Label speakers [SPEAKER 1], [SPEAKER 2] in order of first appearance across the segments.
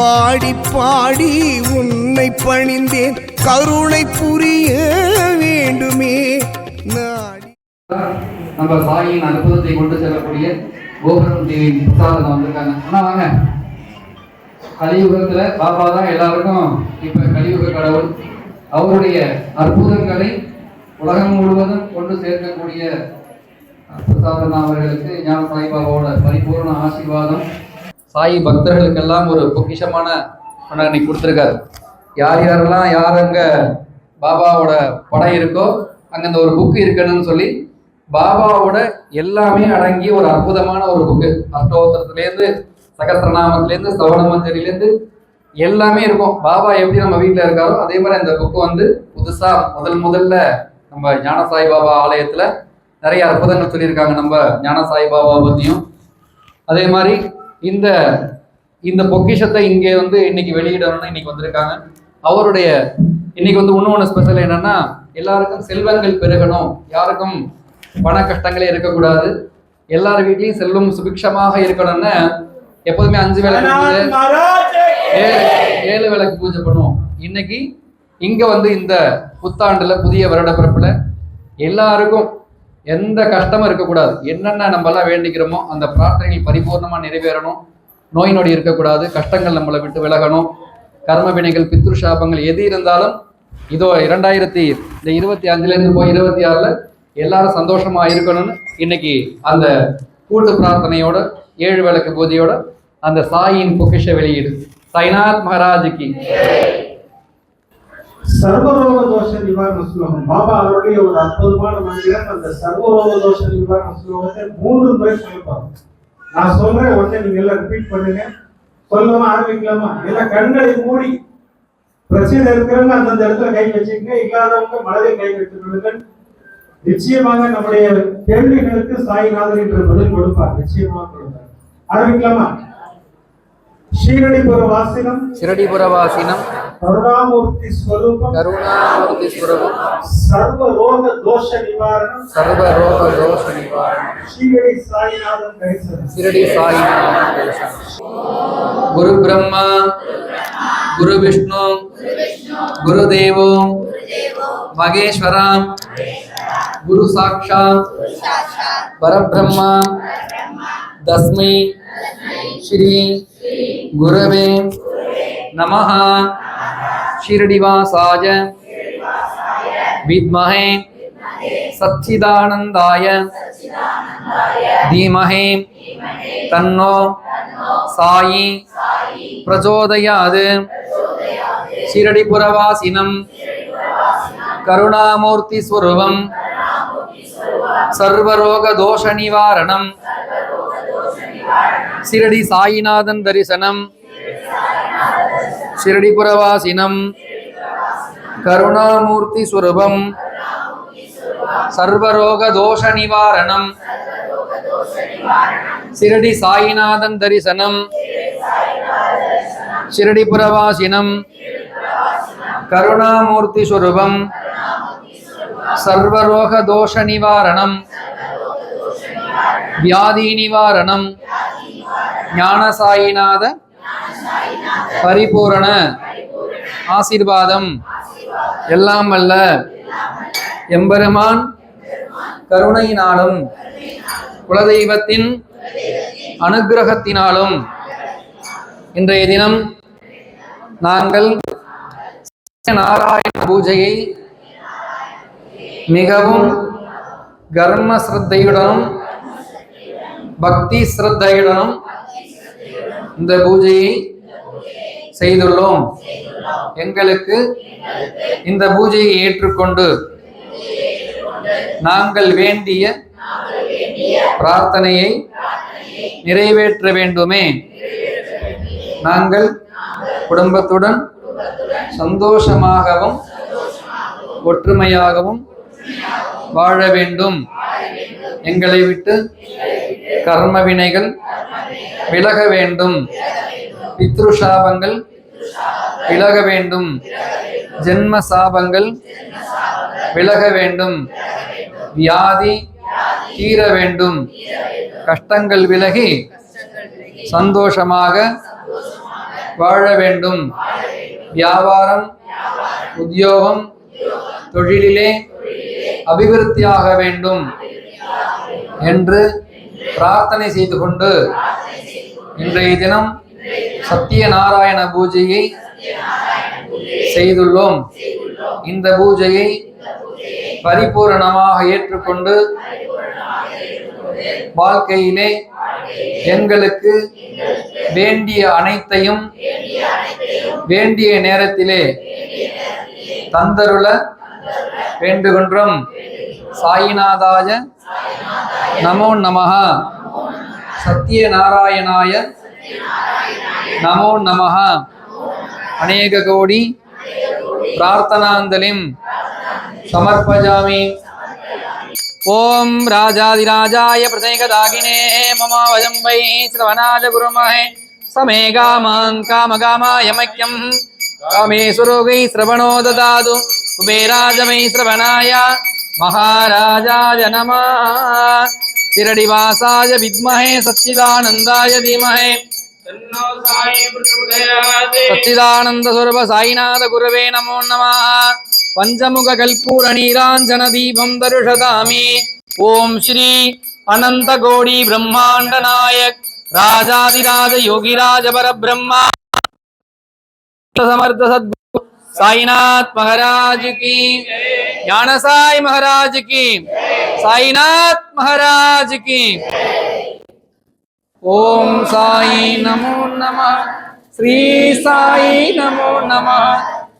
[SPEAKER 1] பாடி பாடி உன்னை பணிந்தேன். கருணை புரிய வேண்டுமே. நாடி.
[SPEAKER 2] நம்ம சாயின் அற்புதத்தை கொண்டு செல்லக்கூடிய கோபுரம் தேவியின் பிரசாதம் வந்திருக்காங்க. அண்ணா வாங்க. கலியுகத்துல பாபா தான் எல்லாருக்கும் இப்ப கலியுக கடவுள். அவருடைய அற்புதங்களை உலகம் முழுவதும் கொண்டு சேர்க்கக்கூடிய பிரசாதம் அவர்களுக்கு ஞான சாய்பாபாவோட பரிபூர்ண ஆசீர்வாதம். சாய் பக்தர்களுக்கெல்லாம் ஒரு பொக்கிஷமான ஒன்று கொடுத்துருக்காரு. யார் யாரெல்லாம் யார் அங்கே பாபாவோட படம் இருக்கோ அங்கே அந்த ஒரு புக்கு இருக்கணும்னு சொல்லி பாபாவோட எல்லாமே அடங்கிய ஒரு அற்புதமான ஒரு புக்கு அஷ்டோத்திரத்துலேருந்து சகசிரநாமத்துலேருந்து சவண மஞ்சரிலேருந்து எல்லாமே இருக்கும். பாபா எப்படி நம்ம வீட்டில் இருக்காரோ அதே மாதிரி அந்த புக்கு வந்து புதுசாக முதல் முதல்ல நம்ம ஞான சாய் பாபா ஆலயத்தில் நிறைய அற்புதங்கள் சொல்லியிருக்காங்க நம்ம ஞான சாய் பாபா பற்றியும் அதே மாதிரி இந்த இந்த பொக்கிஷத்தை இங்கே வந்து இன்னைக்கு வெளியிடணும்னு இன்னைக்கு வந்திருக்காங்க. அவருடைய இன்னைக்கு வந்து இன்னொன்று ஸ்பெஷல் என்னன்னா எல்லாருக்கும் செல்வங்கள் பெருகணும். யாருக்கும் பண கஷ்டங்களே இருக்கக்கூடாது. எல்லார் வீட்லயும் செல்வம் சுபிக்ஷமாக இருக்கணும்னு எப்போதுமே அஞ்சு வேலை ஏழு ஏழு விளக்கு பூஜை பண்ணுவோம். இன்னைக்கு இங்க வந்து இந்த புத்தாண்டுல புதிய வருட பிறப்புல எல்லாருக்கும் எந்த கஷ்டமும் இருக்கக்கூடாது. என்னென்ன நம்மலாம் வேண்டிக்கிறோமோ அந்த பிரார்த்தனைகள் பரிபூர்ணமாக நிறைவேறணும். நோய் நொடி இருக்கக்கூடாது. கஷ்டங்கள் நம்மளை விட்டு விலகணும். கர்ம வினைகள் பித்ரு சாபங்கள் எது இருந்தாலும் இதோ இரண்டாயிரத்தி இந்த இருபத்தி அஞ்சுலேருந்து போய் இருபத்தி ஆறில் எல்லாரும் சந்தோஷமா இருக்கணும்னு இன்னைக்கு அந்த கூட்டு பிரார்த்தனையோட ஏழு விளக்கு பூஜையோட அந்த சாயின் பொக்கிஷ வெளியீடு. சாய்நாத் மகாராஜுக்கு.
[SPEAKER 3] சர்வரோக தோஷ நிவாரண ஸ்லோகம் பாபா அவருடைய ஒரு அற்புதமான மந்திரம் அந்த சர்வரோக தோஷ நிவாரண ஸ்லோகத்தை மூன்று முறை சொல்லுவாங்க நான் சொல்றேன் உடனே நீங்க எல்லாம் ரிப்பீட் பண்ணுங்க. சொல்லலாமா ஆரம்பிக்கலாமா? எல்லாம் கண்களை மூடி பிரச்சனை இருக்கிறவங்க அந்தந்த இடத்துல கை வச்சுக்கங்க இல்லாதவங்க மனதில் கை வைத்துக் நிச்சயமாக நம்முடைய கேள்விகளுக்கு சாய்நாதன் என்ற பதில் கொடுப்பார். நிச்சயமாக கொடுப்பார். ஆரம்பிக்கலாமா? ஸ்ரீரடிபுர வாசினம்.
[SPEAKER 2] ஸ்ரீரடிபுர வாசினம்.
[SPEAKER 3] கருணாமூர்த்தி ஸ்வரூபம்
[SPEAKER 2] கருணாமூர்த்தி ஸ்வரூபம்
[SPEAKER 3] சர்வ ரோக தோஷ நிவாரணம்
[SPEAKER 2] சர்வ ரோக தோஷ நிவாரணம்
[SPEAKER 3] ஸ்ரீரடி சாயிநாதன் தரிசனம்.
[SPEAKER 2] ஸ்ரீரடி சாயிநாதன் தரிசனம். குரு பிரம்மா குரு விஷ்ணு குரு தேவோ மகேஸ்வராம் குரு சாட்சா பரபிரம்மா தஸ்மை ஸ்ரீ குருவே நமஹா. ஷிரடிவாசாய வித்மஹே சச்சிதானந்தாய தீமஹே தன்னோ சாயி பிரச்சோதயாது ஷிரடிபுரவாசினம் கருணாமூர்த்திஸ்வரூபம் சர்வரோகதோஷ நிவாரணம் சிரடி சாயிநாதன் தரிசனம் शिरडिपुरवासिनं करुणामूर्तिस्वरूपं सर्वरोगदोषनिवारणं शिरडि साईनाथन् दर्शनं शिरडिपुरवासिनं करुणामूर्तिस्वरूपं सर्वरोगदोषनिवारणं व्याधिनिवारणं ஞானசாயிநாத பரிபூரண ஆசீர்வாதம் எல்லாம் அல்ல. எம்பெருமான் கருணையினாலும் குலதெய்வத்தின் அனுக்கிரகத்தினாலும் இன்றைய தினம் நாங்கள் நாராயண பூஜையை மிகவும் கர்ம சிரத்தையுடனும் பக்தி சிரத்தையுடனும் இந்த பூஜையை செய்துள்ளோம். எங்களுக்கு இந்த பூஜையை ஏற்றுக்கொண்டு நாங்கள் வேண்டிய பிரார்த்தனையை நிறைவேற்ற வேண்டுமே. நாங்கள் குடும்பத்துடன் சந்தோஷமாகவும் ஒற்றுமையாகவும் வாழ வேண்டும். எங்களை விட்டு கர்ம வினைகள் விலக வேண்டும். பித்ரு சாபங்கள் விலக வேண்டும். ஜென்ம சாபங்கள் விலக வேண்டும். வியாதி தீர வேண்டும். கஷ்டங்கள் விலகி சந்தோஷமாக வாழ வேண்டும். வியாபாரம் உத்தியோகம் தொழிலிலே அபிவிருத்தியாக வேண்டும் என்று பிரார்த்தனை செய்து கொண்டு இன்றைய தினம் சத்தியநாராயண பூஜையை செய்துள்ளோம். இந்த பூஜையை பரிபூரணமாக ஏற்றுக்கொண்டு வாழ்க்கையிலே எங்களுக்கு வேண்டிய அனைத்தையும் வேண்டிய நேரத்திலே தந்தருள வேண்டுகின்றோம். சாயிநாதாய நமோ நமஹ. சத்யநாராயணாய నమో నమ. అనేక కోడి ప్రార్థనాంజలిం సమర్పజామి. ఓం రాజాదిరాజాయ ప్రసైకదాగినే మమ వయం వై శ్రవణాజ గురుమహే. సమే కామాం కామకామాయ మఖ్యం కామేశ్వరోగై శ్రవణో దాదు కుబేరాజమై శ్రవణాయ. మహారాజాయ నమః. शिरडिवासाय विद्महे सच्चिदानन्दाय धीमहे सच्चिदानन्दस्वरूप सायिनाथ गुरवे नमो नमः पञ्चमुखकल्पूरनीराञ्जनदीपं दर्शदामि ॐ श्री अनन्तकोटिब्रह्माण्डनायक राजाधिराजयोगिराजपरब्रह्मा समर्थ सद्गुरु சாய்நாத் மகாராஜ் கி ஞானசாய் மகாராஜ் கி சாய்நாத் மகாராஜ் கி ஓம் சாய் நமோ நம ஸ்ரீ சாய் நமோ நம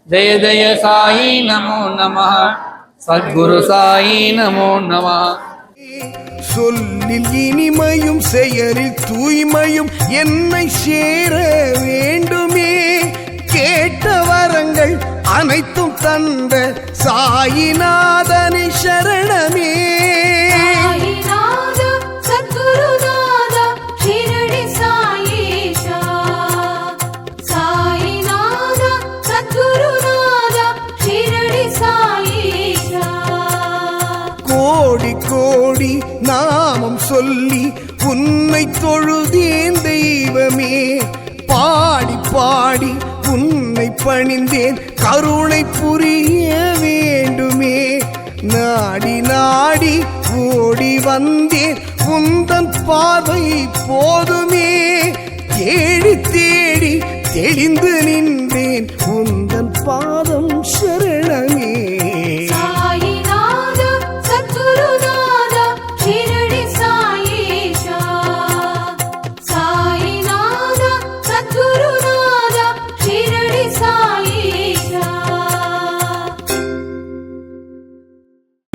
[SPEAKER 2] ஜெய ஜெய சாய் நமோ நம சத்குரு சாய் நமோ நம
[SPEAKER 1] சொல்லில் இனிமையும் செயலில் தூய்மையும் என்னை சேர வேண்டுமே. கேட்ட வரங்கள் அனைத்தும் தந்த சாயிநாதனி சரணமே. கோடி கோடி நாமம் சொல்லி உன்னை தொழுதேன் தெய்வமே. பாடி பாடி உன்னை பணிந்தேன். கருணை புரிய வேண்டுமே. நாடி நாடி ஓடி வந்தேன். உந்தன் பார்வை போதுமே. தேடி தேடி தெளிந்து நின்றேன். உந்தன் பாதம்